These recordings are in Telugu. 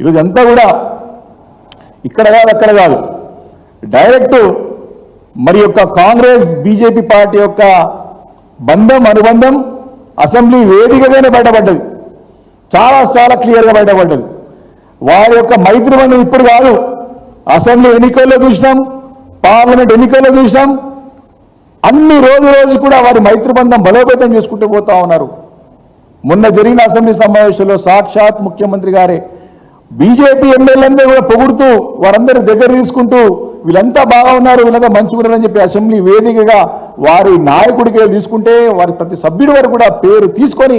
ఈరోజు అంతా కూడా ఇక్కడ కాదు అక్కడ కాదు. డైరెక్ట్ మరి యొక్క కాంగ్రెస్ బీజేపీ పార్టీ యొక్క బంధం అనుబంధం అసెంబ్లీ వేదికగానే బయటపడ్డది. చాలా చాలా క్లియర్గా బయటపడ్డది. వారి యొక్క మైత్రి బంధం ఇప్పుడు కాదు. అసెంబ్లీ ఎన్నికల్లో చూసినాం పార్లమెంట్ ఎన్నికల్లో చూసినాం. అన్ని రోజు రోజు కూడా వారి మైత్రి బంధం బలోపేతం చేసుకుంటూ పోతా ఉన్నారు. మొన్న జరిగిన అసెంబ్లీ సమావేశంలో సాక్షాత్ ముఖ్యమంత్రి గారే బీజేపీ ఎమ్మెల్యేలందరూ కూడా పొగుడుతూ వారందరూ దగ్గర తీసుకుంటూ వీళ్ళంతా బాగా ఉన్నారు వీళ్ళంతా మంచుకున్నారని చెప్పి అసెంబ్లీ వేదికగా వారి నాయకుడికి తీసుకుంటే వారి ప్రతి సభ్యుడి వారు కూడా పేరు తీసుకొని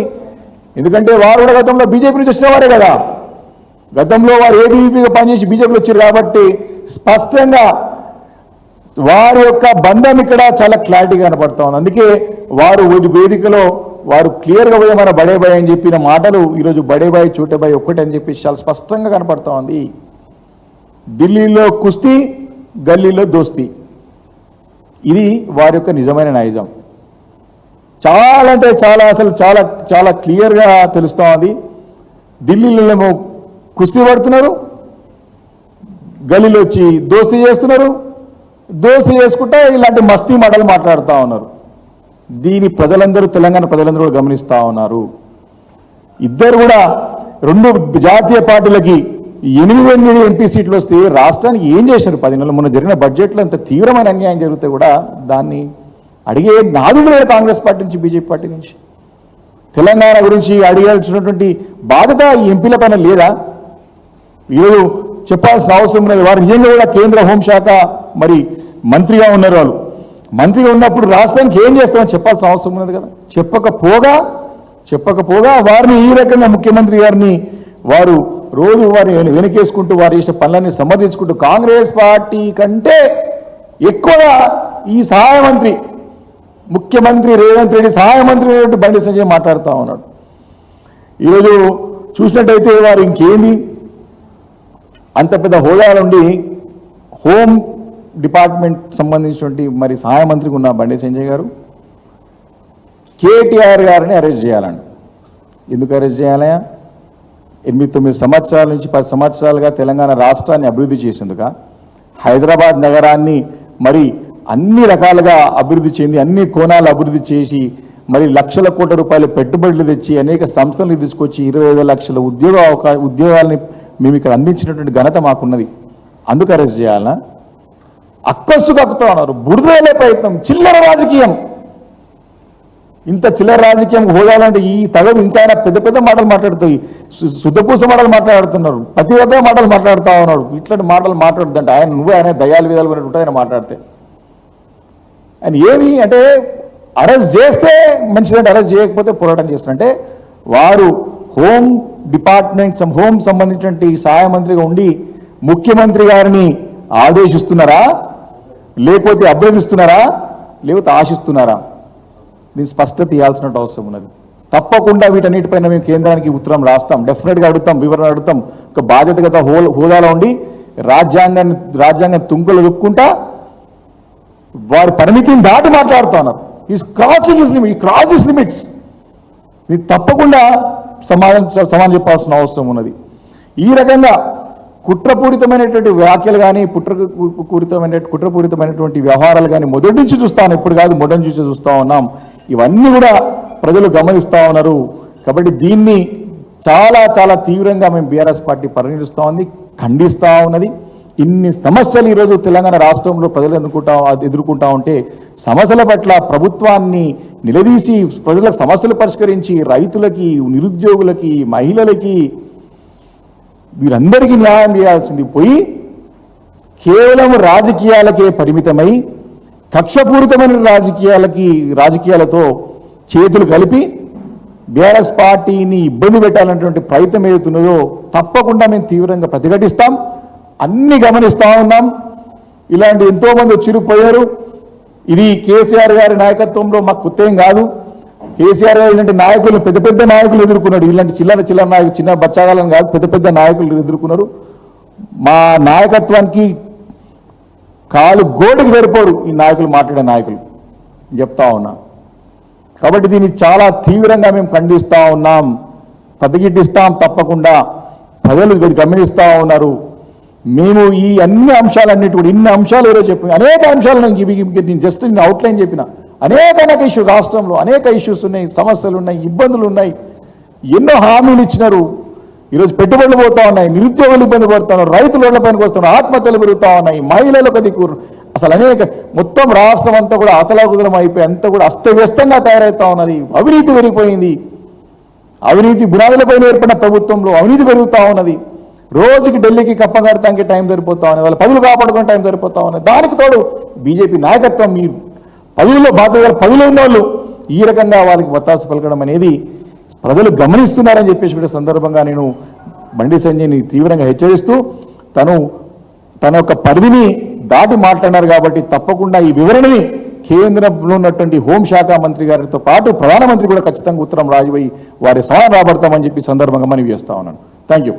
ఎందుకంటే వారు కూడా గతంలో బీజేపీ నుంచి వచ్చిన వారే కదా. గతంలో వారు ఏబీవీపీగా పనిచేసి బీజేపీలో వచ్చారు కాబట్టి స్పష్టంగా వారి యొక్క బంధం ఇక్కడ చాలా క్లారిటీగా కనపడతా ఉంది. అందుకే వారు వేదికలో వారు క్లియర్గా పోయి మన బడేబాయ్ అని చెప్పిన మాటలు ఈరోజు బడేబాయ్ చోటేబాయ్ ఒక్కటే అని చెప్పి చాలా స్పష్టంగా కనపడతా ఉంది. ఢిల్లీలో కుస్తీ గల్లీలో దోస్తీ. ఇది వారి యొక్క నిజమైన నైజం. చాలా అంటే చాలా అసలు చాలా చాలా క్లియర్గా తెలుస్తూ ఉంది. ఢిల్లీలోనేమో కుస్తీ పడుతున్నారు గల్లీలో వచ్చి దోస్తీ చేస్తున్నారు. దోస్తీ చేసుకుంటే ఇలాంటి మస్తీ మాటలు మాట్లాడుతూ ఉన్నారు. దీని ప్రజలందరూ తెలంగాణ ప్రజలందరూ కూడా గమనిస్తూ ఉన్నారు. ఇద్దరు కూడా రెండు జాతీయ పార్టీలకి ఎనిమిది ఎనిమిది ఎంపీ సీట్లు వస్తే రాష్ట్రానికి ఏం చేశారు? పది నెలలు మొన్న జరిగిన బడ్జెట్లో అంత తీవ్రమైన అన్యాయం జరిగితే కూడా దాన్ని అడిగే నాదుడు లేదు కాంగ్రెస్ పార్టీ నుంచి బీజేపీ పార్టీ నుంచి. తెలంగాణ గురించి అడిగాల్సినటువంటి బాధ్యత ఈ ఎంపీల పైన లేదా? ఈరోజు చెప్పాల్సిన అవసరం ఉన్నది. వారు నిజంగా కూడా కేంద్ర హోంశాఖ మరి మంత్రిగా ఉన్నారు వాళ్ళు. మంత్రిగా ఉన్నప్పుడు రాష్ట్రానికి ఏం చేస్తామని చెప్పాల్సిన అవసరం ఉన్నది కదా. చెప్పకపోగా చెప్పకపోగా వారిని ఈ రకంగా ముఖ్యమంత్రి గారిని వారు రోజు వారిని వెనకేసుకుంటూ వారు చేసిన పనులన్నీ సమర్థించుకుంటూ కాంగ్రెస్ పార్టీ కంటే ఎక్కువగా ఈ సహాయ మంత్రి ముఖ్యమంత్రి రేవంత్ రెడ్డి సహాయ మంత్రి బండి సంజయ్ మాట్లాడుతూ ఉన్నాడు. ఈరోజు చూసినట్టయితే వారు ఇంకేంది? అంత పెద్ద హోదాలుండి హోమ్ డిపార్ట్మెంట్ సంబంధించినటువంటి మరి సహాయ మంత్రికి ఉన్న బండి సంజయ్ గారు కేటీఆర్ గారిని అరెస్ట్ చేయాలండి. ఎందుకు అరెస్ట్ చేయాలయా ఎనిమిది తొమ్మిది సంవత్సరాల నుంచి పది సంవత్సరాలుగా తెలంగాణ రాష్ట్రాన్ని అభివృద్ధి చేసేందుక హైదరాబాద్ నగరాన్ని మరి అన్ని రకాలుగా అభివృద్ధి చెంది అన్ని కోణాలు అభివృద్ధి చేసి మరి లక్షల కోట్ల రూపాయల పెట్టుబడులు తెచ్చి అనేక సంస్థలను తీసుకొచ్చి ఇరవై ఐదు లక్షల ఉద్యోగ అవకాశ ఉద్యోగాలని మేము ఇక్కడ అందించినటువంటి ఘనత మాకున్నది. అందుకు అరెస్ట్ చేయాలనా అక్కస్సు కక్కుతా ఉన్నారు ప్రయత్నం. చిల్లర రాజకీయం. ఇంత చిల్లర రాజకీయం హోదాలంటే ఈ తగదు ఇంకా ఆయన పెద్ద పెద్ద మాటలు మాట్లాడుతాయి. శుద్ధపూస మాటలు మాట్లాడుతున్నారు. ప్రతి ఒక్క మాటలు మాట్లాడుతూ ఉన్నాడు ఇట్లాంటి మాటలు మాట్లాడుతుంటే ఆయన నువ్వే ఆయన దయాలు విధాలు ఉన్నట్టు ఆయన మాట్లాడితే. ఆయన ఏమి అంటే అరెస్ట్ చేస్తే మంచిదంటే అరెస్ట్ చేయకపోతే పోరాటం చేస్తారంటే వారు హోమ్ డిపార్ట్మెంట్ సం- హోమ్ సంబంధించినటువంటి సహాయ మంత్రిగా ఉండి ముఖ్యమంత్రి గారిని ఆదేశిస్తున్నారా? లేకపోతే అభ్యర్థిస్తున్నారా? లేకపోతే ఆశిస్తున్నారా? దీని స్పష్టత ఇవ్వాల్సిన అవసరం ఉన్నది. తప్పకుండా వీటన్నిటిపైన మేము కేంద్రానికి ఉత్తరం రాస్తాం. డెఫినెట్గా అడుగుతాం వివరణ అడుగుతాం. ఒక బాధ్యతగత హో హోదాలో ఉండి రాజ్యాంగాన్ని రాజ్యాంగం తుంకలు దుక్కుంటా వారి పరిమితిని దాటి మాట్లాడుతున్నారు is crossing is limit cross is limits ఇది తప్పకుండా సమాధానం సమాధానం చెప్పాల్సిన అవసరం ఉన్నది. ఈ రకంగా కుట్రపూరితమైనటువంటి వ్యాఖ్యలు కానీ కుట్ర పూరితమైన కుట్రపూరితమైనటువంటి వ్యవహారాలు కానీ మొదటి నుంచి చూస్తాను ఇప్పుడు కాదు మొదటి నుంచి చూస్తూ ఉన్నాం. ఇవన్నీ కూడా ప్రజలు గమనిస్తూ ఉన్నారు. కాబట్టి దీన్ని చాలా చాలా తీవ్రంగా మేము బీఆర్ఎస్ పార్టీ పరిగణిస్తూ ఉంది ఖండిస్తూ ఉన్నది. ఇన్ని సమస్యలు ఈరోజు తెలంగాణ రాష్ట్రంలో ప్రజలు ఎదుర్కొంటా ఎదుర్కొంటా ఉంటే సమస్యల పట్ల ప్రభుత్వాన్ని నిలదీసి ప్రజల సమస్యలు పరిష్కరించి రైతులకి నిరుద్యోగులకి మహిళలకి వీరందరికీ న్యాయం చేయాల్సింది పోయి కేవలం రాజకీయాలకే పరిమితమై కక్షపూరితమైన రాజకీయాలకి రాజకీయాలతో చేతులు కలిపి బీఆర్ఎస్ పార్టీని ఇబ్బంది పెట్టాలన్నటువంటి ప్రయత్నం ఏదైతున్నదో తప్పకుండా మేము తీవ్రంగా ప్రతిఘటిస్తాం. అన్ని గమనిస్తా ఉన్నాం. ఇలాంటి ఎంతో మంది ఇది కేసీఆర్ గారి నాయకత్వంలో మాకు కొత్త కాదు. కేసీఆర్ గారు ఇలాంటి నాయకులు పెద్ద పెద్ద నాయకులు ఎదుర్కొన్నాడు. ఇలాంటి చిల్లర చిల్లర నాయకులు చిన్న బచ్చాగాలను కాదు పెద్ద పెద్ద నాయకులు ఎదుర్కొన్నారు. మా నాయకత్వానికి కాలు గోడికి సరిపోరు ఈ నాయకులు మాట్లాడే నాయకులు. చెప్తా ఉన్నా. కాబట్టి దీన్ని చాలా తీవ్రంగా మేము ఖండిస్తూ ఉన్నాం. ప్రతిఘటిస్తాం తప్పకుండా. ప్రజలు గమనిస్తూ గమనిస్తా ఉన్నారు. మేము ఈ అన్ని అంశాలన్నిటి కూడా ఇన్ని అంశాలు ఈరోజు చెప్పి అనేక అంశాలు నేను ఇవి- నేను జస్ట్ నేను అవుట్లైన్ చెప్పిన. అనేక అనేక ఇష్యూస్ రాష్ట్రంలో అనేక ఇష్యూస్ ఉన్నాయి సమస్యలు ఉన్నాయి ఇబ్బందులు ఉన్నాయి. ఎన్నో హామీలు ఇచ్చినారు. ఈరోజు పెట్టుబడులు పోతా ఉన్నాయి నిరుద్యోగులు ఇబ్బంది పడుతున్నారు రైతులు ఇళ్ళ పైనకి వస్తున్నారు ఆత్మహత్యలు పెరుగుతా ఉన్నాయి మహిళలకు దిక్కు అసలు అనేక మొత్తం రాష్ట్రం అంతా కూడా అతలాకుతలం అయిపోయి అంతా కూడా అస్తవ్యస్తంగా తయారవుతా ఉన్నది. అవినీతి పెరిగిపోయింది. అవినీతి బునాదులపైన ఏర్పడిన ప్రభుత్వంలో అవినీతి పెరుగుతూ ఉన్నది. రోజుకి ఢిల్లీకి కప్పగడటానికి టైం సరిపోతా ఉన్నది. వాళ్ళ పదులు కాపాడుకునే టైం సరిపోతా ఉన్నది. దానికి తోడు బీజేపీ నాయకత్వం మీ పదవుల్లో బాధ్యత పదవులు ఉన్న వాళ్ళు ఈ రకంగా వారికి వత్తాసు పలకడం అనేది ప్రజలు గమనిస్తున్నారని చెప్పేసి సందర్భంగా నేను బండి సంజయ్ని తీవ్రంగా హెచ్చరిస్తూ తను తన యొక్క పరిధిని దాటి మాట్లాడినారు కాబట్టి తప్పకుండా ఈ వివరణని కేంద్రంలో ఉన్నటువంటి హోంశాఖ మంత్రి గారితో పాటు ప్రధానమంత్రి కూడా ఖచ్చితంగా ఉత్తరం రాజుపోయి వారి సహాయం రాబడతామని చెప్పి సందర్భంగా మనవి చేస్తా ఉన్నాను. Thank you